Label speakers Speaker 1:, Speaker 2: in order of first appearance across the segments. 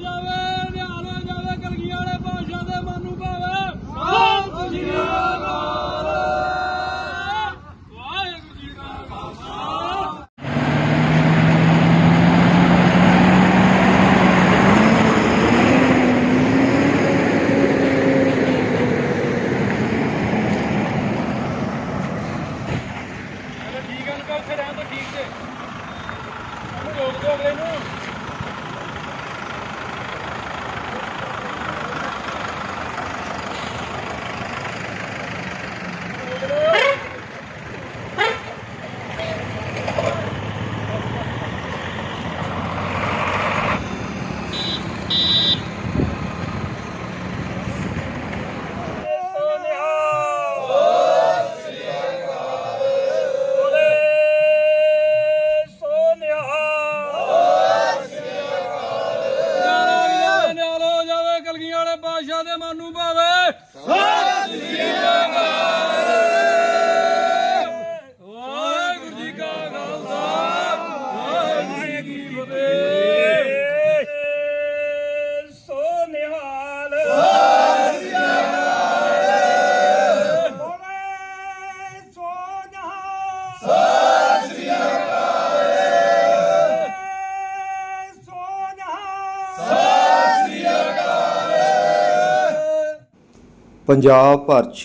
Speaker 1: ਜਾਵੇ ਨਿਹਾਲ ਜਾਵੇ ਕਲਗੀਆਂ ਵਾਲੇ ਬਾਦਸ਼ਾਹ ਦੇ ਮਾਨੂ ਭਾਵੇਂ। হ্যাঁ ਪੰਜਾਬ ਭਰ 'ਚ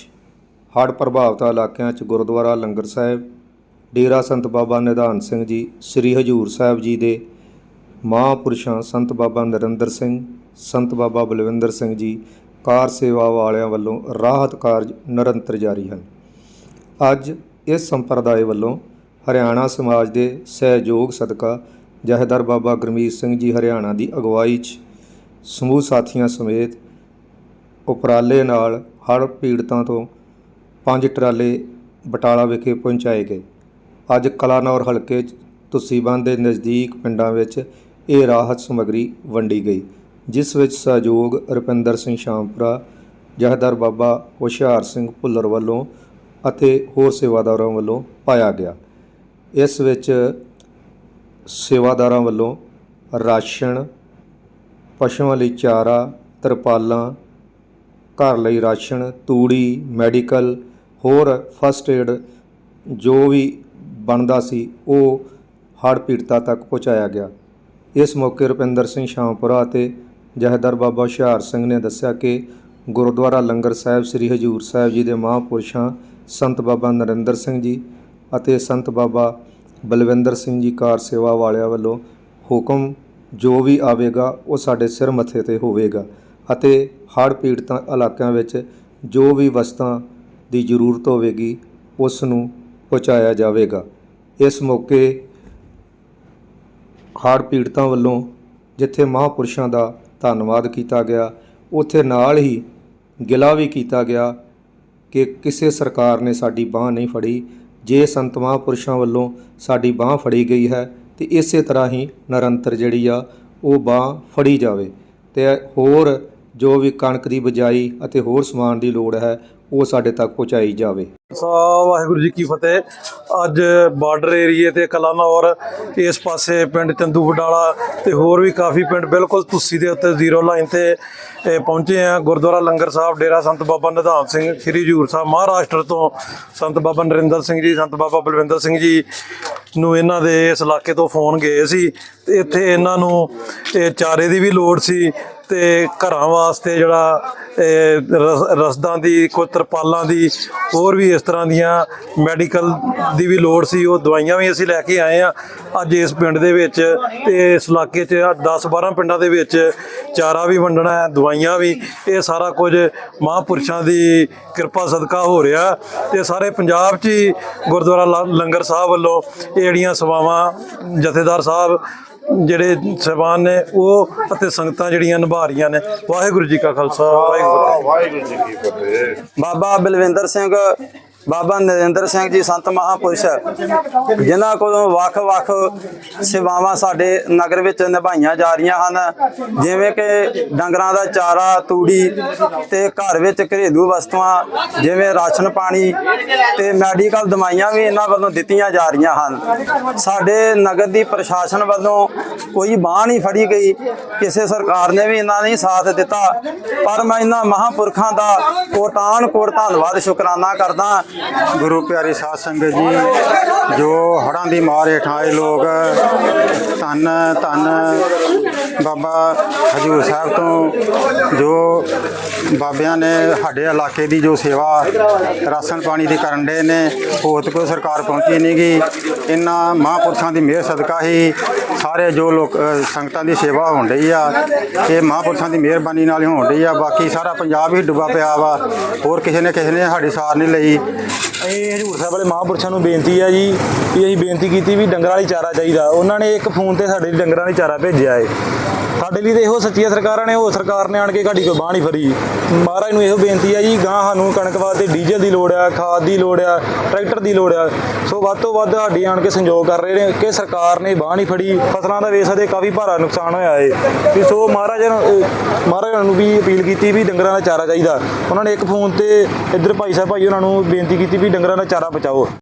Speaker 1: ਹੜ੍ਹ ਪ੍ਰਭਾਵਿਤ ਇਲਾਕਿਆਂ 'ਚ ਗੁਰਦੁਆਰਾ ਲੰਗਰ ਸਾਹਿਬ, ਡੇਰਾ ਸੰਤ ਬਾਬਾ ਨਿਧਾਨ ਸਿੰਘ ਜੀ, ਸ੍ਰੀ ਹਜੂਰ ਸਾਹਿਬ ਜੀ ਦੇ ਮਹਾਂਪੁਰਸ਼ਾਂ ਸੰਤ ਬਾਬਾ ਨਰਿੰਦਰ ਸਿੰਘ, ਸੰਤ ਬਾਬਾ ਬਲਵਿੰਦਰ ਸਿੰਘ ਜੀ ਕਾਰ ਸੇਵਾ ਵਾਲਿਆਂ ਵੱਲੋਂ ਰਾਹਤ ਕਾਰਜ ਨਿਰੰਤਰ ਜਾਰੀ ਹਨ। ਅੱਜ ਇਸ ਸੰਪਰਦਾਇ ਵੱਲੋਂ ਹਰਿਆਣਾ ਸਮਾਜ ਦੇ ਸਹਿਯੋਗ ਸਦਕਾ ਜਹੇਦਾਰ ਬਾਬਾ ਗੁਰਮੀਤ ਸਿੰਘ ਜੀ ਹਰਿਆਣਾ ਦੀ ਅਗਵਾਈ 'ਚ ਸਮੂਹ ਸਾਥੀਆਂ ਸਮੇਤ ਉਪਰਾਲੇ ਨਾਲ ਹੜ੍ਹ ਪੀੜਤਾਂ ਤੋਂ ਪੰਜ ਟਰਾਲੇ ਬਟਾਲਾ ਵਿਖੇ ਪਹੁੰਚਾਏ ਗਏ। ਅੱਜ ਕਲਾਨੌਰ ਹਲਕੇ 'ਚ ਤੁਸੀ ਦੇ ਨਜ਼ਦੀਕ ਪਿੰਡਾਂ ਵਿੱਚ ਇਹ ਰਾਹਤ ਸਮੱਗਰੀ ਵੰਡੀ ਗਈ, ਜਿਸ ਵਿੱਚ ਸਹਿਯੋਗ ਰੁਪਿੰਦਰ ਸਿੰਘ ਸ਼ਾਮਪੁਰਾ, ਜਹੇਦਾਰ ਬਾਬਾ ਹੁਸ਼ਿਆਰ ਸਿੰਘ ਭੁੱਲਰ ਵੱਲੋਂ ਅਤੇ ਹੋਰ ਸੇਵਾਦਾਰਾਂ ਵੱਲੋਂ ਪਾਇਆ ਗਿਆ। ਇਸ ਵਿੱਚ ਸੇਵਾਦਾਰਾਂ ਵੱਲੋਂ ਰਾਸ਼ਨ, ਪਸ਼ੂਆਂ ਲਈ ਚਾਰਾ, ਤਰਪਾਲਾਂ ਘਰ ਲਈ ਰਾਸ਼ਨ, ਤੂੜੀ, ਮੈਡੀਕਲ, ਹੋਰ ਫਸਟ ਏਡ ਜੋ ਵੀ ਬਣਦਾ ਸੀ, ਉਹ ਹੜ੍ਹ ਪੀੜਤਾਂ ਤੱਕ ਪਹੁੰਚਾਇਆ ਗਿਆ। ਇਸ ਮੌਕੇ ਰੁਪਿੰਦਰ ਸਿੰਘ ਸ਼ਾਮਪੁਰਾ ਅਤੇ ਜਹੇਦਾਰ ਬਾਬਾ ਹੁਸ਼ਿਆਰ ਸਿੰਘ ਨੇ ਦੱਸਿਆ ਕਿ ਗੁਰਦੁਆਰਾ ਲੰਗਰ ਸਾਹਿਬ ਸ੍ਰੀ ਹਜੂਰ ਸਾਹਿਬ ਜੀ ਦੇ ਮਹਾਂਪੁਰਸ਼ਾਂ ਸੰਤ ਬਾਬਾ ਨਰਿੰਦਰ ਸਿੰਘ ਜੀ ਅਤੇ ਸੰਤ ਬਾਬਾ ਬਲਵਿੰਦਰ ਸਿੰਘ ਜੀ ਕਾਰ ਸੇਵਾ ਵਾਲਿਆਂ ਵੱਲੋਂ ਹੁਕਮ ਜੋ ਵੀ ਆਵੇਗਾ, ਉਹ ਸਾਡੇ ਸਿਰ ਮੱਥੇ ਤੇ ਹੋਵੇਗਾ। ਅਤੇ ਹੜ੍ਹ ਪੀੜਤਾਂ ਇਲਾਕਿਆਂ ਵਿੱਚ ਜੋ ਵੀ ਵਸਤਾਂ ਦੀ ਜ਼ਰੂਰਤ ਹੋਵੇਗੀ, ਉਸ ਨੂੰ ਪਹੁੰਚਾਇਆ ਜਾਵੇਗਾ। ਇਸ ਮੌਕੇ ਹੜ੍ਹ ਪੀੜਤਾਂ ਵੱਲੋਂ ਜਿੱਥੇ ਮਹਾਂਪੁਰਸ਼ਾਂ ਦਾ ਧੰਨਵਾਦ ਕੀਤਾ ਗਿਆ, ਉੱਥੇ ਨਾਲ ਹੀ ਗਿਲਾ ਵੀ ਕੀਤਾ ਗਿਆ ਕਿ ਕਿਸੇ ਸਰਕਾਰ ਨੇ ਸਾਡੀ ਬਾਹ ਨਹੀਂ ਫੜੀ। ਜੇ ਸੰਤ ਮਹਾਂਪੁਰਸ਼ਾਂ ਵੱਲੋਂ ਸਾਡੀ ਬਾਹ ਫੜੀ ਗਈ ਹੈ, ਤੇ ਇਸੇ ਤਰ੍ਹਾਂ ਹੀ ਨਿਰੰਤਰ ਜਿਹੜੀ ਆ, ਉਹ ਬਾਹ ਫੜੀ ਜਾਵੇ। ਤੇ ਹੋਰ ਜੋ ਵੀ ਕਣਕ ਦੀ ਬਜਾਈ ਅਤੇ ਹੋਰ ਸਮਾਨ ਦੀ ਲੋੜ ਹੈ, ਉਹ ਸਾਡੇ ਤੱਕ ਪਹੁੰਚਾਈ ਜਾਵੇ।
Speaker 2: ਸਾ ਵਾਹਿਗੁਰੂ ਜੀ ਕੀ ਫਤਿਹ। ਅੱਜ ਬਾਰਡਰ ਏਰੀਏ ਤੇ ਕਲਾਨੌਰ, ਇਸ ਪਾਸੇ ਪਿੰਡ ਚੰਦੂ ਵਡਾਲਾ ਤੇ ਹੋਰ ਵੀ ਕਾਫੀ ਪਿੰਡ ਬਿਲਕੁਲ ਤੁਸੀ ਦੇ ਉੱਤੇ ਜ਼ੀਰੋ ਲਾਈਨ ਤੇ ਪਹੁੰਚੇ ਆ। ਗੁਰਦੁਆਰਾ ਲੰਗਰ ਸਾਹਿਬ, ਡੇਰਾ ਸੰਤ ਬਾਬਾ ਨਿਧਾਨ ਸਿੰਘ, ਸ੍ਰੀ ਹਜੂਰ ਸਾਹਿਬ ਮਹਾਰਾਸ਼ਟਰ ਤੋਂ ਸੰਤ ਬਾਬਾ ਨਰਿੰਦਰ ਸਿੰਘ ਜੀ, ਸੰਤ ਬਾਬਾ ਬਲਵਿੰਦਰ ਸਿੰਘ ਜੀ ਨੂੰ ਇਹਨਾਂ ਦੇ ਇਸ ਇਲਾਕੇ ਤੋਂ ਫੋਨ ਗਏ ਸੀ। ਤੇ ਇੱਥੇ ਇਹਨਾਂ ਨੂੰ, ਇਹ ਚਾਰੇ ਦੀ ਵੀ ਲੋੜ ਸੀ। ਤੇ ਘਰਾਂ ਵਾਸਤੇ ਜਿਹੜਾ, ਇਹ ਰਸ- ਰਸਦਾਂ ਦੀ, ਕੋਈ ਤਰਪਾਲਾਂ ਦੀ, ਹੋਰ ਵੀ ਇਸ ਤਰ੍ਹਾਂ ਦੀਆਂ ਮੈਡੀਕਲ ਦੀ ਵੀ ਲੋੜ ਸੀ, ਉਹ ਦਵਾਈਆਂ ਵੀ ਅਸੀਂ ਲੈ ਕੇ ਆਏ ਆ ਅੱਜ ਇਸ ਪਿੰਡ ਦੇ ਵਿੱਚ, ਤੇ ਇਸ ਇਲਾਕੇ 'ਚ 10 12 ਪਿੰਡਾਂ ਦੇ ਵਿੱਚ ਚਾਰਾ ਵੀ ਵੰਡਣਾ ਹੈ, ਦਵਾਈਆਂ ਵੀ, ਇਹ ਸਾਰਾ ਕੁਝ ਮਹਾਂਪੁਰਸ਼ਾਂ ਦੀ ਕਿਰਪਾ ਸਦਕਾ ਹੋ ਰਿਹਾ। ਤੇ ਸਾਰੇ ਪੰਜਾਬ 'ਚ ਹੀ ਗੁਰਦੁਆਰਾ ਲ- ਲੰਗਰ ਸਾਹਿਬ ਵੱਲੋਂ ਇਹ ਜਿਹੜੀਆਂ ਸੇਵਾਵਾਂ ਜਥੇਦਾਰ ਸਾਹਿਬ ਜਿਹੜੇ ਸਹਿਬਾਨ ਨੇ ਉਹ ਅਤੇ ਸੰਗਤਾਂ ਜਿਹੜੀਆਂ ਨਿਭਾ ਰਹੀਆਂ ਨੇ ਵਾਹਿਗੁਰੂ ਜੀ ਕਾ ਖਾਲਸਾ ਵਾਹਿਗੁਰੂ ਜੀ ਕੀ ਫਤਿਹ।
Speaker 3: ਵਾਹਿਗੁਰੂ ਜੀ ਕੀ ਫਤਿਹ।
Speaker 4: ਬਾਬਾ ਬਲਵਿੰਦਰ ਸਿੰਘ ਬਾਬਾ ਨਰਿੰਦਰ ਸਿੰਘ ਜੀ, ਸੰਤ ਮਹਾਪੁਰਸ਼ ਜਿਨ੍ਹਾਂ ਕੋਲੋਂ ਵੱਖ-ਵੱਖ ਸੇਵਾਵਾਂ ਸਾਡੇ ਨਗਰ ਵਿੱਚ ਨਿਭਾਈਆਂ ਜਾ ਰਹੀਆਂ ਹਨ। ਜਿਵੇਂ ਕਿ ਡੰਗਰਾਂ ਦਾ ਚਾਰਾ, ਤੂੜੀ ਤੇ ਘਰ ਵਿੱਚ ਘਰੇਲੂ ਵਸਤੂਆਂ, ਜਿਵੇਂ ਰਾਸ਼ਨ ਪਾਣੀ ਤੇ ਮੈਡੀਕਲ ਦਵਾਈਆਂ ਵੀ ਇਹਨਾਂ ਵੱਲੋਂ ਦਿੱਤੀਆਂ ਜਾ ਰਹੀਆਂ ਹਨ। ਸਾਡੇ ਨਗਰ ਦੀ ਪ੍ਰਸ਼ਾਸਨ ਵੱਲੋਂ ਕੋਈ ਬਾਹ ਨਹੀਂ ਫੜੀ ਗਈ। ਕਿਸੇ ਸਰਕਾਰ ਨੇ ਵੀ ਇਹਨਾਂ ਨਹੀਂ ਸਾਥ ਦਿੱਤਾ। ਪਰ ਮੈਂ ਇਹਨਾਂ ਮਹਾਂਪੁਰਖਾਂ ਦਾ ਕੋਟਾਨ ਕੋਟ ਧੰਨਵਾਦ, ਸ਼ੁਕਰਾਨਾ ਕਰਦਾ
Speaker 3: ਗੁਰੂ ਪਿਆਰੀ ਸਾਧ ਸੰਗਤ ਜੀ, ਜੋ ਹੜ੍ਹਾਂ ਦੀ ਮਾਰ ਹੇਠਾਂ ਆਏ ਲੋਕ, ਧੰਨ ਧੰਨ ਬਾਬਾ ਹਜੂਰ ਸਾਹਿਬ ਤੋਂ, ਜੋ ਬਾਬਿਆਂ ਨੇ ਸਾਡੇ ਇਲਾਕੇ ਦੀ ਜੋ ਸੇਵਾ ਰਾਸ਼ਨ ਪਾਣੀ ਦੀ ਕਰਨ ਦੇ ਨੇ ਹੋਤ ਕੋਈ ਸਰਕਾਰ ਪਹੁੰਚੀ ਨਹੀਂ ਗਈ ਇਹਨਾਂ ਮਹਾਂਪੁਰਸ਼ਾਂ ਦੀ ਮਿਹਰ ਸਦਕਾ ਹੀ ਸਾਰੇ ਜੋ ਲੋਕ ਸੰਗਤਾਂ ਦੀ ਸੇਵਾ ਹੋਣ ਰਹੀ ਆ, ਇਹ ਮਹਾਂਪੁਰਸ਼ਾਂ ਦੀ ਮਿਹਰਬਾਨੀ ਨਾਲ ਹੀ ਹੋਣ ਰਹੀ ਆ। ਬਾਕੀ ਸਾਰਾ ਪੰਜਾਬ ਹੀ ਡੁੱਬਾ ਪਿਆ ਵਾ, ਹੋਰ ਕਿਸੇ ਨੇ ਕਿਸੇ ਨੇ ਸਾਡੀ ਸਾਰ ਨਹੀਂ ਲਈ।
Speaker 5: ਅਸੀਂ ਹਜੂਰ ਸਾਹਿਬ ਵਾਲੇ ਮਹਾਂਪੁਰਸ਼ਾਂ ਨੂੰ ਬੇਨਤੀ ਆ ਜੀ ਵੀ ਅਸੀਂ ਬੇਨਤੀ ਕੀਤੀ ਵੀ ਡੰਗਰਾਂ ਲਈ ਚਾਰਾ ਚਾਹੀਦਾ। ਉਹਨਾਂ ਨੇ ਇੱਕ ਫੋਨ ਤੇ ਸਾਡੇ ਲਈ ਡੰਗਰਾਂ ਲਈ ਚਾਰਾ ਭੇਜਿਆ ਏ। ਸਾਡੇ ਲਈ ਤਾਂ ਇਹੋ ਸੱਚੀਆਂ ਸਰਕਾਰਾਂ ਨੇ, ਉਹ ਸਰਕਾਰ ਨੇ ਆਣ ਕੇ ਸਾਡੀ ਕੋਈ ਬਾਂਹ ਨਹੀਂ ਫੜੀ। ਮਹਾਰਾਜ ਨੂੰ ਇਹੋ ਬੇਨਤੀ ਆ ਜੀ ਗਾਂ ਸਾਨੂੰ ਕਣਕ ਵਾਸਤੇ ਡੀਜ਼ਲ ਦੀ ਲੋੜ ਆ, ਖਾਦ ਦੀ ਲੋੜ ਆ, ਟਰੈਕਟਰ ਦੀ ਲੋੜ ਆ। ਸੋ ਵੱਧ ਤੋਂ ਵੱਧ ਸਾਡੀ ਆਣ ਕੇ ਸੰਯੋਗ ਕਰ ਰਹੇ ਨੇ ਕਿ ਸਰਕਾਰ ਨੇ ਬਾਂਹ ਨਹੀਂ ਫੜੀ, ਫਸਲਾਂ ਦਾ ਵੇਸ ਦੇ ਕਾਫੀ ਭਾਰਾ ਨੁਕਸਾਨ ਹੋਇਆ ਏ। ਵੀ ਸੋ ਮਹਾਰਾਜ ਨੂੰ, ਅਹ, ਮਹਾਰਾਜ ਨੂੰ ਵੀ ਅਪੀਲ ਕੀਤੀ ਵੀ ਡੰਗਰਾਂ ਦਾ ਚਾਰਾ ਚਾਹੀਦਾ। ਉਹਨਾਂ ਨੇ ਇੱਕ ਫੋਨ ਤੇ ਇੱਧਰ ਭਾਈ ਸਾਹਿਬ, ਭਾਈ ਉਹਨਾਂ ਨੂੰ ਬੇਨਤੀ ਕੀਤੀ ਵੀ ਡੰਗਰਾਂ ਦਾ ਚਾਰਾ ਪਹੁੰਚਾਓ